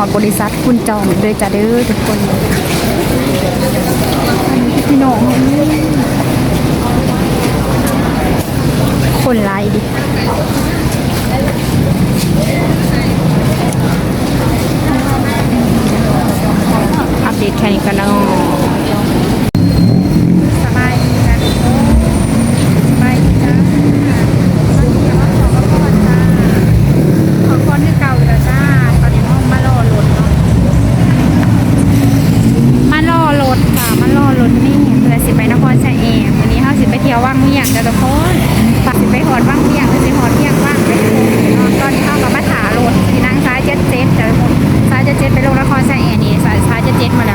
อดบริษัทคุณจองเลยจ้ะเด้อทุกคนพี่น้องคนไลายดิ อัปเดตแค่นี้กันเนาะสบายดีนะทุกคนสบายดีจ้าตอนนี้ก็ขอขอจ้า ขอคนที่เก่าอยู่แล้วจ้า ตอนนี้ห้องมารอรถเนาะ มารอรถค่ะ มารอรถนี่เพื่อสิไปนครชัยเองวันนี้เขาสิไปเที่ ยงเวียงจ้ะทุกคนปากสิไปหอดว่างเพียงหรือสิหอดเพียงว่างไปทุกคนเนาะตอนนี้เขากับมาถารถที่นั่งซ้ายเจ็ดเจ็ดจ้ะทุกคนซ้ายเจ็ดเจ็ดไปลงละครชัยเอนนี่ซ้ายซ้ายเจ็ดเจ็ดมา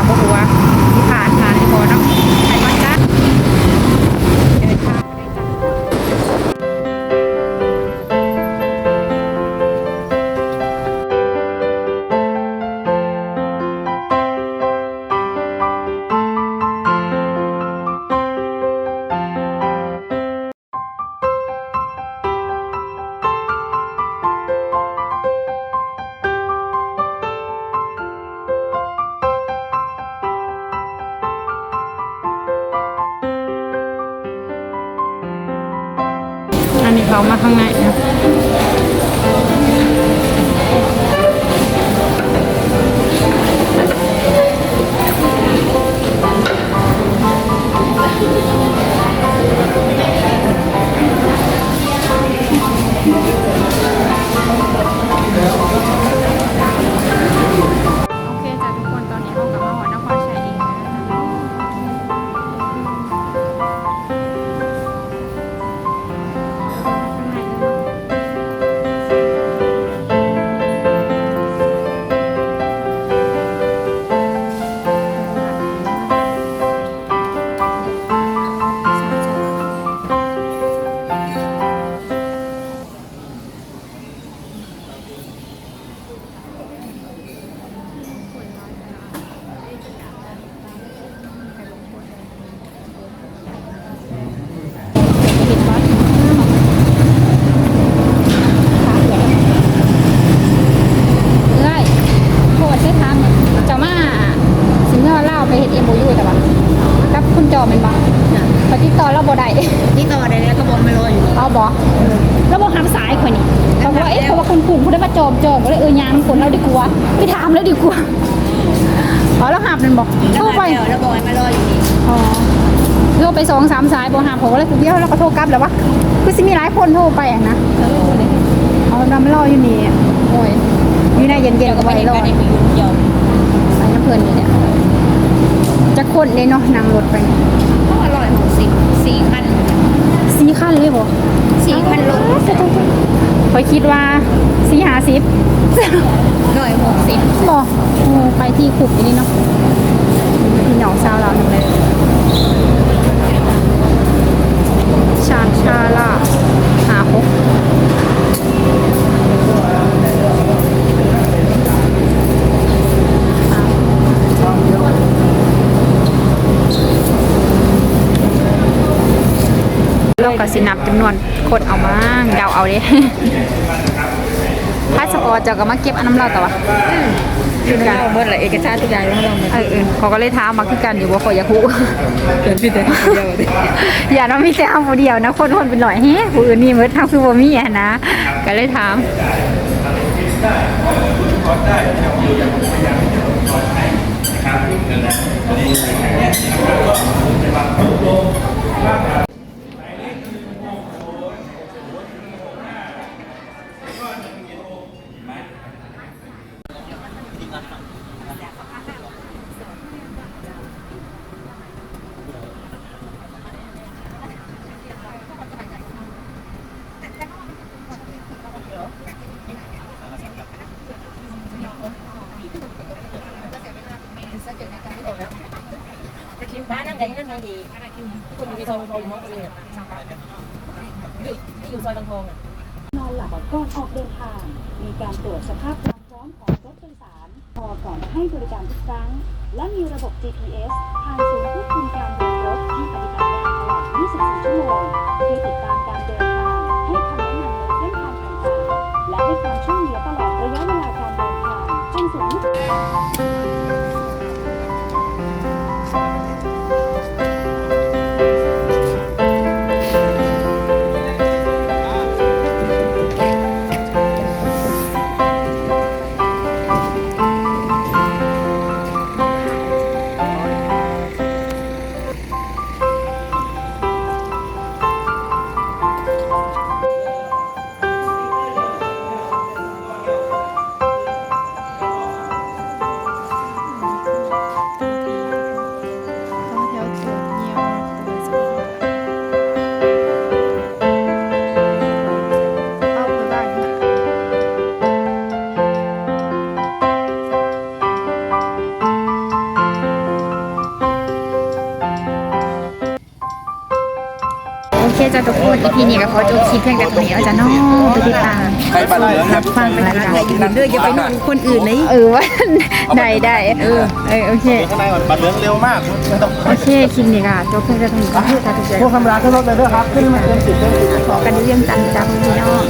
อันนี้เขามาข้างในนะ ปฏิดต่อเราบ่ได้นี่ต่อได้แล้วก็บอกไม่รออยู่เอาบอแล้วบอกทำสายคนนี้เขาบอกว่าเอ๊ะเพราะว่าคุณคุณคุณได้มาจอมจอมก็เลยเออยางคนเราดีกว่าไปถามแล้วดีกว่าอ๋อแล้วหาบนั่นบอกแล้วโทรมาไปเดียวแล้วบอกให้มารออยู่นี่อ๋อโทรไปสองสามสายบอกหาผมก็เลยเดียวแล้วก็โทรกลับแล้ววะคือสิมีหลายคนโทรไปอะนะเอานำรออยู่นี่โอ้ยอยู่ในเย็นๆก็ก็ไปไม่เห็นรอกันในมือเดียวไปน้ำเพลินนี่เนี่ยจะคนเลยเนาะนั่งรถไปเนี่ย ก็อร่อยหก สิบสี่พันสี่ขั้นเลยบ่สี่พันโลคอยคิดว่าสี่ห้าสิบหน่อยหกสิบบอกโอ้ไปที่ขุบอันนี้เนาะพี่น้องชาวเราวทั้งเลยชาญชาลาหาหก เราก็สินับจำนวนคนเอามาเดาเอาเด้พาสปอร์ตเจ้าก็มาเก็บอันน้ำเราแต่ว่าคือการเมื่อไรเอกชาติทุกอย่างของเราเออเออเขาก็เลยท้ามมาคือกันอยู่ว่าขอยอยากรู้เกิดพี่แต่เดียวดิอย่าน้องมีแต่เอาผู้เดียวนะคนคนเป็นหน่อยเฮ้ผู้อื่นนี่เมื่อทางคือบ่มีอะนะก็เลยถามบ้านนั่ง กันนั่นดีคุณอยู่ในซอยบางทองอยู่มองเลยที่อยู่ซอยบางทองอะนอนหลับก่อนออกเดินทาง มีการตรวจสภาพความพร้อมของรถโดยสารพอก่อนให้บริการทุกครั้ง และมีระบบ GPS ทาง เคจ้ะทุกคนอีพีนี้ก็ขอจบคลิปเพียงแต่เท่านี้แล้วจ้ะเน้องไปติดตามใครบัตรเหลืองครับ ฟังไปแล้วอย่ายืนเด้ออย่าไปนั่งคนอื่นนะเออว่าได้ได้เออเออโอเค เดี๋ยวข้างในก่อนบัตรเหลืองเร็วมากไม่ต้องโอเคคลิปนี้ก็จบเพียงแต่เท่านี้ก็คือจ้าทุกท่านพวกธรรมดาขึ้นรถเลยด้วยครับ ขึ้นมาเต็มสิบเต็มสิบ ขอกันเรื่องจันทร์จ้าพี่น้อง